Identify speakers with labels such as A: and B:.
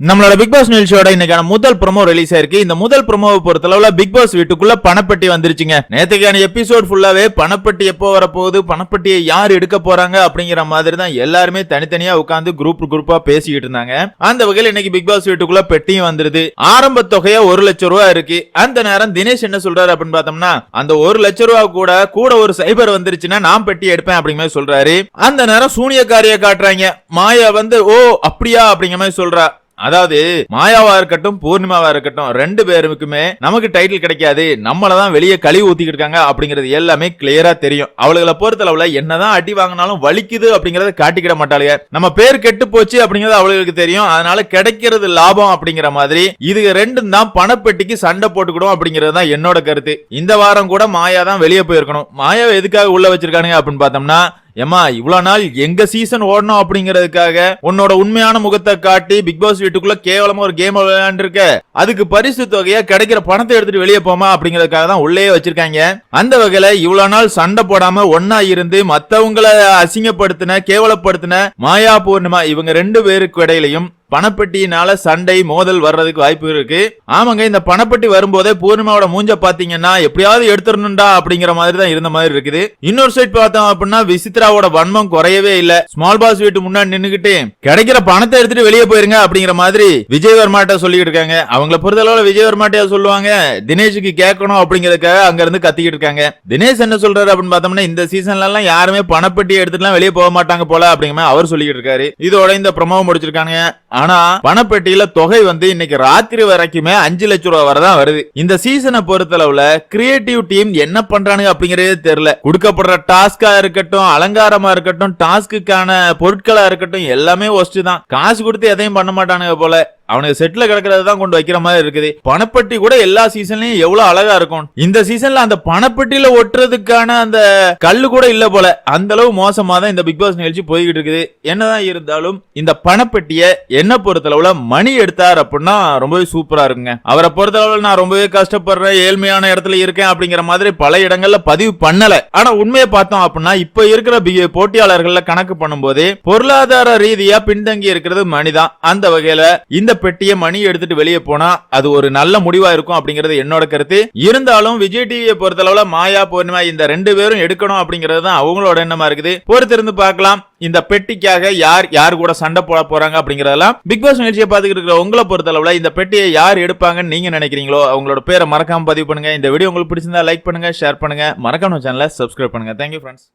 A: நம்மளோட big pass நிகழ்ச்சியோட இன்னைக்கான முதல் ப்ரொமோ ரிலீஸ் ஆயிருக்கு இந்த முதல் ப்ரொமோவை பொறுத்தளவுல பிக் பாஸ் வீட்டுக்குள்ள பணப்பட்டி வந்துருச்சுங்க. நேத்துக்கான எபிசோட் ஃபுல்லாவே பணப்பட்டி எப்போ வரப்போகுது பணப்பட்டியை யார் எடுக்க போறாங்க அப்படிங்கிற மாதிரி தான் எல்லாருமே தனித்தனியா உட்காந்து குரூப் குரூப்பா பேசிக்கிட்டு இருந்தாங்க. அந்த வகையில் இன்னைக்கு பிக் பாஸ் வீட்டுக்குள்ள பெட்டியும் வந்துருது. ஆரம்ப தொகையா ஒரு லட்சம் ரூபா இருக்கு. அந்த நேரம் தினேஷ் என்ன சொல்றாரு அப்படின்னு பார்த்தோம்னா அந்த ஒரு லட்சம் ரூபா கூட கூட ஒரு சைபர் வந்துருச்சுன்னா நான் பெட்டி எடுப்பேன் அப்படிங்கிற மாதிரி சொல்றாரு. அந்த நேரம் சூனியக்காரிய காட்டுறாங்க. மாயா வந்து ஓ அப்படியா? அப்படிங்கிற மாதிரி சொல்றா. அதாவது மாயாவா இருக்கட்டும் பூர்ணிமாவா இருக்கட்டும் ரெண்டு பேருக்குமே நமக்கு டைட்டில் கிடைக்காது. நம்மளதான் வெளியே கழிவு ஊத்திக்கிட்டு இருக்காங்க அப்படிங்கிறது எல்லாமே கிளியரா தெரியும். அவளுகளை பொறுத்தளவுல என்னதான் அடி வாங்கினாலும் வலிக்குது அப்படிங்கறத காட்டிக்கிட மாட்டாளுங்க. நம்ம பேர் கெட்டு போச்சு அப்படிங்கறது அவளுக்கு தெரியும். அதனால கிடைக்கிறது லாபம் அப்படிங்கிற மாதிரி இது ரெண்டும் தான் பணப்பெட்டிக்கு சண்டை போட்டுக்கிடும் அப்படிங்கிறது தான் என்னோட கருத்து. இந்த வாரம் கூட மாயா தான் வெளியே போயிருக்கணும். மாயாவை எதுக்காக உள்ள வச்சிருக்கானுங்க அப்படின்னு பார்த்தோம்னா ஏமா இவ்வளவு நாள் எங்க சீசன் ஓடணும் அப்படிங்கறதுக்காக உன்னோட உண்மையான முகத்தை காட்டி பிக் பாஸ் வீட்டுக்குள்ள கேவலமா ஒரு கேம் விளையாண்டுருக்க. அதுக்கு பரிசு தொகையா கிடைக்கிற பணத்தை எடுத்துட்டு வெளியே போமா அப்படிங்கறதுக்காக தான் உள்ளே வச்சிருக்காங்க. அந்த வகையில இவ்வளவு நாள் சண்டை போடாம ஒன்னா இருந்து மத்தவங்களை அசிங்கப்படுத்தின கேவலப்படுத்தின மாயா பூர்ணிமா இவங்க ரெண்டு பேருக்கு இடையிலையும் பணப்பெட்டியினால சண்டை மோதல் வர்றதுக்கு வாய்ப்பு இருக்கு. ஆமாங்க இந்த பணப்பெட்டி வரும்போதே பூர்ணிமாவோட மூஞ்ச பாத்தீங்கன்னா எப்படியாவது எடுத்துடணும்டா அப்படிங்கிற மாதிரி தான் இருந்த மாதிரி இருக்குது. இன்னொரு சைட் பார்த்தோம் அப்படின்னா விசித்ராவோட வன்மம் குறையவே இல்ல. ஸ்மால் பாஸ் வீட்டு முன்னாடி நின்னுகிட்டு கிடைக்கிற பணத்தை எடுத்துட்டு வெளியே போயிருங்க அப்படிங்கிற மாதிரி விஜய் வர்மாட்ட சொல்லிட்டு இருக்காங்க. அவங்கள பொறுத்தளவுல விஜய் வர்மாட்டியா சொல்லுவாங்க தினேஷுக்கு கேட்கணும் அப்படிங்கறதுக்காக அங்க இருந்து கத்திக்கிட்டு இருக்காங்க. தினேஷ் என்ன சொல்றாரு அப்படின்னு பார்த்தோம்னா இந்த சீசன்ல எல்லாம் யாருமே பணப்பெட்டி எடுத்துட்டுலாம் வெளியே போக மாட்டாங்க போல அப்படிங்கிற அவர் சொல்லிட்டு இருக்காரு. இதோட இந்த ப்ரொமோ முடிச்சிருக்காங்க ஆனா பணப்பெட்டியில தொகை வந்து இன்னைக்கு ராத்திரி வரைக்குமே அஞ்சு லட்சம் ரூபாய் வரை தான் வருது. இந்த சீசனை பொறுத்தளவுல கிரியேட்டிவ் டீம் என்ன பண்றானுங்க அப்படிங்கறதே தெரியல. கொடுக்கப்படுற டாஸ்கா இருக்கட்டும் அலங்காரமா இருக்கட்டும் டாஸ்க்குக்கான பொருட்களா இருக்கட்டும் எல்லாமே ஒஸ்ட் தான். காசு கொடுத்து எதையும் பண்ண மாட்டானுங்க போல. அவனுக்கு செட்ல கிடக்கிறது தான் கொண்டு வைக்கிற மாதிரி இருக்குது. பணப்பட்டி கூட எல்லா சீசன்லயும் எவ்வளவு அழகா இருக்கும். இந்த சீசன்ல அந்த பணப்பட்டியில ஒட்டுறதுக்கான அந்த கல்லு கூட இல்ல போல. அந்த அளவு மோசமா தான் இந்த பிக் பாஸ் நிகழ்ச்சி போய்கிட்டு இருக்குது. என்னதான் இருந்தாலும் இந்த பணப்பட்டிய என்ன பொறுத்தளவுல மணி எடுத்தார் அப்படின்னா ரொம்பவே சூப்பரா இருக்குங்க. அவரை பொறுத்தளவுல நான் ரொம்பவே கஷ்டப்படுறேன் ஏழ்மையான இடத்துல இருக்கேன் அப்படிங்கிற மாதிரி பல இடங்கள்ல பதிவு பண்ணல. ஆனா உண்மையை பார்த்தோம் அப்படின்னா இப்ப இருக்கிற பி- போட்டியாளர்கள்ல கணக்கு பண்ணும்போது பொருளாதார ரீதியா பின்தங்கி இருக்கிறது மணிதான். அந்த வகையில இந்த பெட்டியை மணி எடுத்துட்டு வெளியே போனா அது ஒரு நல்ல முடிவா இருக்கும் அப்படிங்கிறது என்னோட கருத்து. இருந்தாலும் விஜய் டிவியை பொறுத்தளவுல மாயா பூர்ணிமா இந்த ரெண்டு பேரும் எடுக்கணும் அப்படிங்கிறது தான் அவங்களோட எண்ணமா இருக்குது. பொறுத்திருந்து பார்க்கலாம். இந்த பெட்டிக்காக யார் யார் கூட சண்டை போட போறாங்க அப்படிங்கறதெல்லாம் பிக் பாஸ் நிகழ்ச்சியை பார்த்துக்கிட்டு இருக்கிற உங்களை பொறுத்தளவுல இந்த பெட்டியை யார் எடுப்பாங்கன்னு நீங்க நினைக்கிறீங்களோ அவங்களோட பேரை மறக்காம பதிவு பண்ணுங்க. இந்த வீடியோ உங்களுக்கு பிடிச்சிருந்தா லைக் பண்ணுங்க ஷேர் பண்ணுங்க. மறக்காம சேனலை சப்ஸ்கிரைப் பண்ணுங்க. Thank you friends